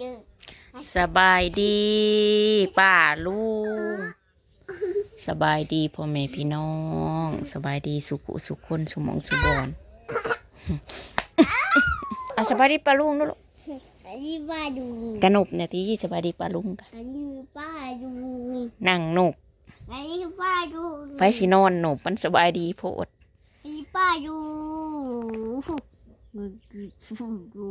ดึกสบายดีป้าลุงสบายดีพ่อแม่พี่น้อง สบายดีสุขุสุขคนสุหมองสุบอนอะสบายดีป้าลุงนู่นลูกอันนี้ป้าดูกระหนบเนี่ยที่สบายดีป้าลุงกันอันนี้ป้าดูนั่งหนบอันนี้ป้าดูไปสินอนหนบมันสบายดีโพดอันนี้ป้าดูดูดู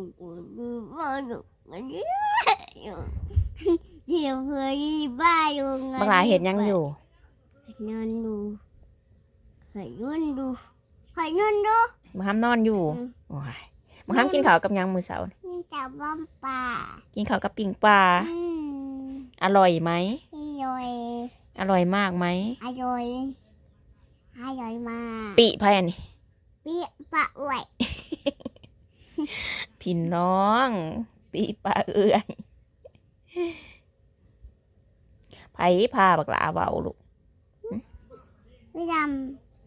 ป้าดูอันนี้ เดี๋ยวเพื่อนป้าดูบังหลาเห็นยังอยู่นอนดูไข่นุ่นดูไข่นุ่นดูบังห้ามนอนอยู่อืมโอ้ยบังห้ามกินข้าวกับหยังมือเสาร์นี่จับบ้อมป่ากินข้าวกับปิ่งปลาอืมอร่อยไหมอร่อย อร่อยมากไหมอร่อยอร่อยมากปิพายอันนี้เปี้ยปะอ้วยพี่น้อง ปีปลาเอื้อยไผพาบักหลาเบาลูกไม่ด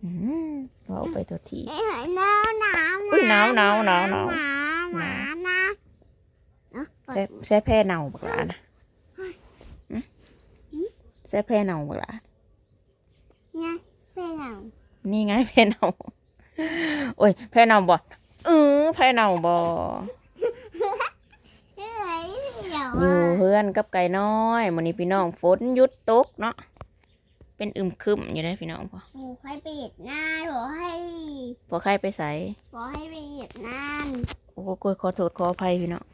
อืมเบาไปตัวทีำหนาวหนาวอุ๊ยหนาวหนาวหนาวหนาวหนาวหนาวนะเนาะใส่ใส่แพร่เน่าบักหลานะอืมใส่แพร่เน่าบักหลาเนี่ยเป็นหนาวนี่ไงแพร่เน่าโอ้ยแพร่เน่าบ่เออแพร่เน่าบ่เฮ้ยเดี๋ยว อยู่เพื่อนกับไก่น้อยมื้อนี้พี่น้องฝนหยุดตกเนาะเป็นอึมครึมอยู่ได้อพี่น้องพอหนูให้ไปเหยียดหน้าหนูให้พอใครไปใส่ขอให้ไปเหยียดหน้าโอ้โกยขอโทษขออภัยพี่น้อง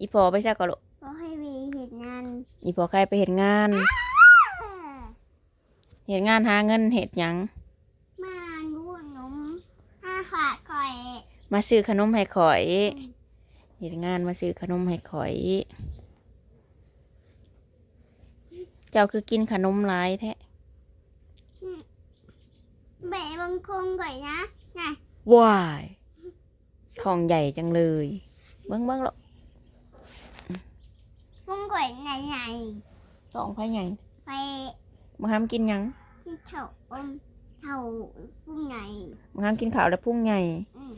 อีพอไปซะก็ลูกขอให้ไปเหยียดหน้าอีพอใครไปเห็นงานเห็นงานหาเงินเห็ดหยังมาดูหนมห้าขาดคอย มาซื้อขนมให้ข่อยเห็นงานมาซื้อขนมให้ข่อย เจ้าคือกินขนมหลายแท้แบะบังคงก่อยนะน่ะว้ายทองใหญ่จังเลย เบิ้งเบิ้งหรอกคงก่อยไหนไหนทองไผ่ใหญ่ๆไปมาห้ามกินหยังที่เถาอมเถาพุ่งไหนมาห้ามกินข้าวแล้วพุ่งใหญ่อืม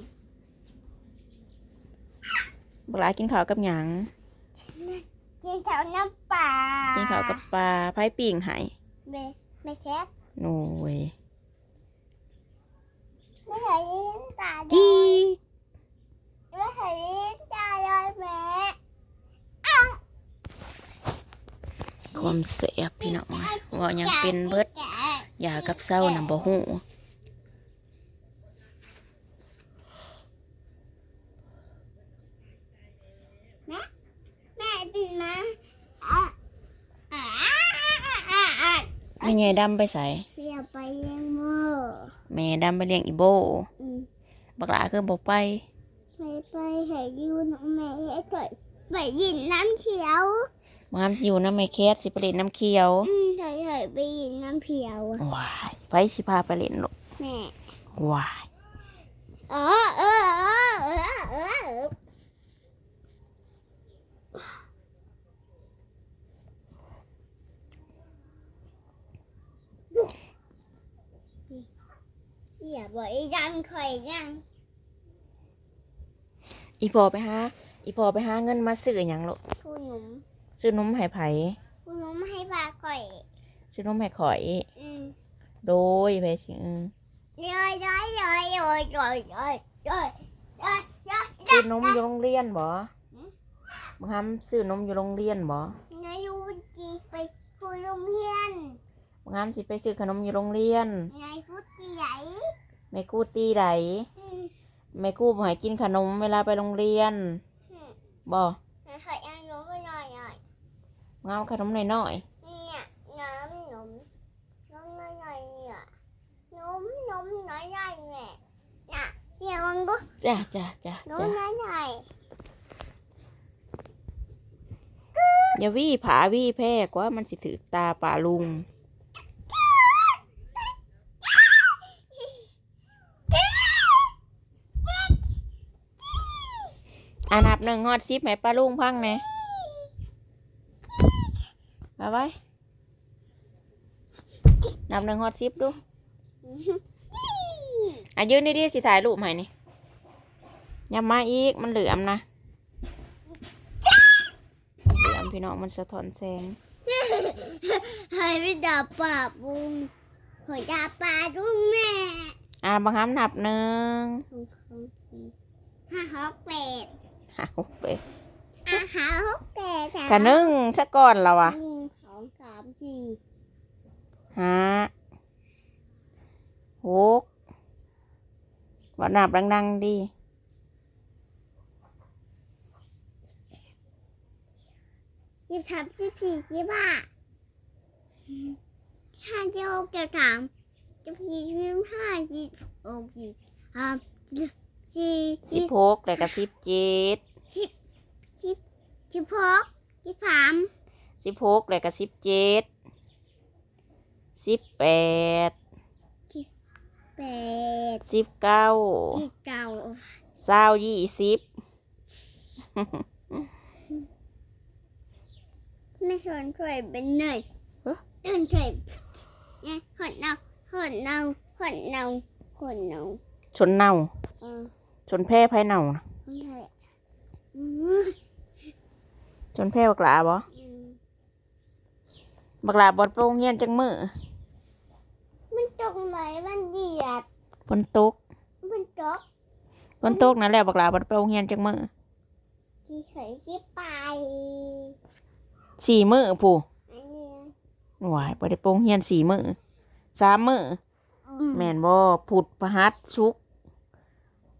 บักหลายกินข้าวกับหยัง กินเถาน้ำปลากินข้าวกับปลาไผ่ปิ่งไห้เบไม่แคทโอ้ยไม่เคยเลี้ยงตาเลจียไม่เคยเลี้ยงตาเลยแม่ความเสียบพี่น้องว่ายังเป็นเบิดยากับเศร้านะบ่ฮู้ แม่เป็นมาอะอะอะอะอะ แม่ใหญ่ดำไปใส่เรียกไปเลี้ยงโม่แม่ดำไปเลี้ยงอีโบอืมบักหลาคือบ่ไปไปไปให้ยูน้องแม่ให้เกิดไปยินน้ำเขียวมามอยู่น้ำแม่แคทสิไปเล่นน้ำเขียวอืมเคยเคยไปยินน้ำเขียวอะว้ายไปสิพาไปเล่นลูกแม่ว้าย เออเออเออเออเออ อย่าบอกไอ้ดังคอยดังอีพอไปหาอีพอไปหาเงินมาซื้อหยังลูกผู้หนุ่มซื้อนมให้ไผผู้หนุ่มให้ปลาคอย ซื้อนมให้ข่อย อืมโดยไปสิอืมย้อยย้อยย้อยย้อยย้อยย้อยย้อยย้อยย้อยซื้อนมอยู่โรงเรียนบ่หืมบังคับซื้อนมอยู่โรงเรียนบ่นายยูจีไปคุยโรงเรียน บังคับสิไปซื้อขนมอยู่โรงเรียนนายพุทธิใหญ่แม่กู้ตีไดอืมแม่กู้บ่ให้กินขนมเวลาไปโรงเรียนบ่นายเคยเอานมไปหน่อยหน่อยเงาขนมหน่อยเนี่ยน้ำนมนมหน่อยหน่อยเนี่ยนมนมน้อยหน่อยแม่น่ะเดี๋ยวมันก็ๆจ้าจ้าจ้านมจ้าน้อยหน่อยอย่าวี่ผาวี่แพร่กว่ามันสิถือตาป่าลุง อันดับหนึ่งงอดซิปไหมป้าลุงพังไหมมาไว้นับหนึ่งงอดซิปดูอะยืนดีๆสิถ่ายรูปใหม่นี่อยับมาอีกมันเหลือมนะพี่น้องมันสะท้อนแสงให้ไปดับปลาบุงหอยดาปลาดุ้งแม่อ่าบางคำนับหนึ่งห้าหกแปด เอาไปอาหาหกแปดกะหนึ่งสักก่อนแล้ววะหนึ่งสองสามสี่ห้าหกว่านับดังๆดีสิบสามสิบสี่สิบห้าห้าสิบหกสิบสามสิบสี่สิบห้าสิบหกสิบสามสิบ สี่สิบหกแล้วก็สิบเจ็ดสิบสิบสิบหกสิบสามสิบหกแล้วก็สิบเจ็ดสิบแปดแปดสิบเก้าสิบเก้าเศร้ายี่สิบไม่ชวนช่วยเป็นหน่อยเดินช่วยเนี่ยหดเนาหดเนาหดเนาหดเนาชนเน่า เออชนแพร่ไพ่เน่านะไม่ใช่อืมชนแพร่บักหลาบ่อืมบักหลาบอดไปโรงเรียนจังมือมันตกไหมมันเหยียดฝนตกมันตกฝนตกนั่นแหละบักหลาบอดไปโรงเรียนจังมือที่เฉยที่ไปสี่มือผู้อันเนี้ยหวายบ่ได้ไปโรงเรียนสี่มือสามมือแม่นบ่พุธพฤหัสศุกร์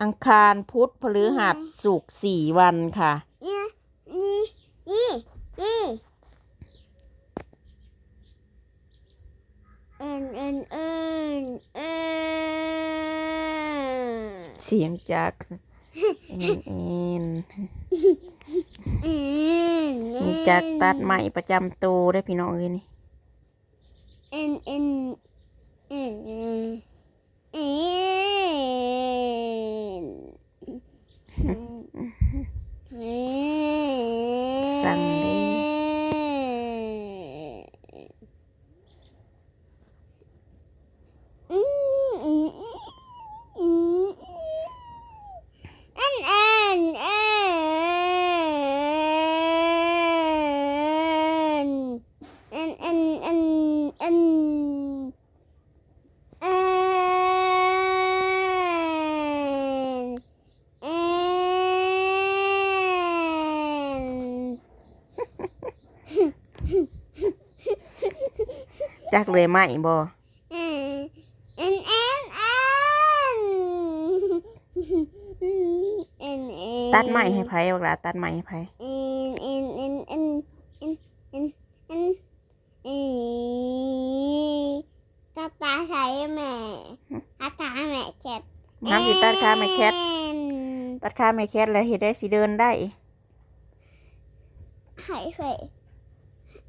อังคารพุธพฤหัสศุกร์สี่วันค่ะเนี่ยนี่นี่นี่เอ็นเอ็นเอ็นเอ็นเสียงจากเอ็นเอ็นเอ็นนี่จากตัดใหม่ประจำตัวได้อพี่น้องเอ้ยนี่ เอ็นเอ็นเอ็นเอ็นเอ็นเอ็นสั่งเลยอืมอืมอืมเอ็นเอ็นเอ็นเอ็น Sunday. and and and and จักเลยไหมบ่เอ็นเอ็นเอ็นเอ็นเอ็นเอ็นตัดใหม่ให้ไผบักหลาตัดใหม่ให้ไผเอ็นเอ็นเอ็นเอ็นเอ็นเอ็นเอ็นเอ็นตาตาใส่แม่ตาตาแม่เจ็บน้ำสิตัดขาไม่แคทตัดขาไม่แคทแล้วเฮ็ดได้สิเดินได้ไข่ไข่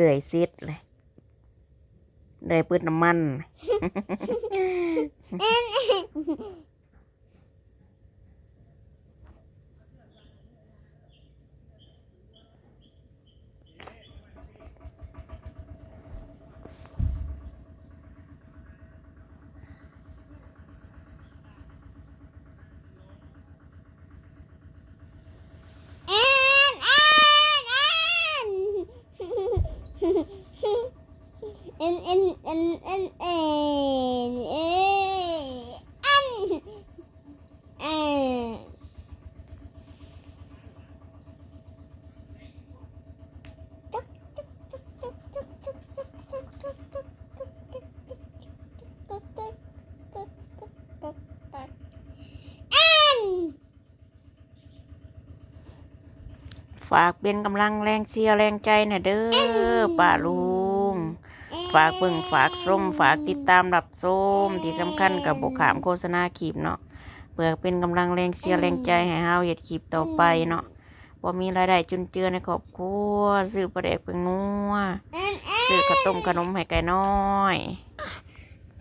เลื่อยซิดเลยเลื่อยปืนน้ำมัน ฝากเป็นกำลังแรงเชียร์แรงใจหน่อยเด้อป้าลุง ฝากเบิ่งฝากส้มฝากติดตามรับส้มที่สำคัญกับบกขามโฆษณาขีบเนาะพื่อเป็นกำลังแรงเชียร์แรงใจให้เฮาเฮ็ดคลิปต่อไปเนาะบ่มีรายได้จุนเจือในครอบครัวซื้อปลาแดกเป็นนัวเอ็นเอ็นซื้อข้าวต้มขนมให้ไก่น้อย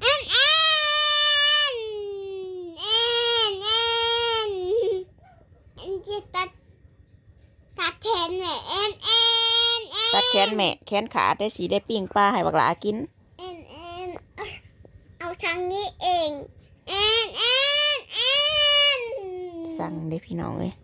เอ็นเอ็นเอ็นเอ็นเอ็นจะตัดตัดแทนแม่เอ็นเอ็นเอ็ นตัดแขนแม่แขนขาดได้สีได้ปิ้งปลาให้บักหลากินเอ็นเอ็นเอาทางนี้เองเอ็นเอ็นเอ็นสั่งเด้พี่น้องเอ้ย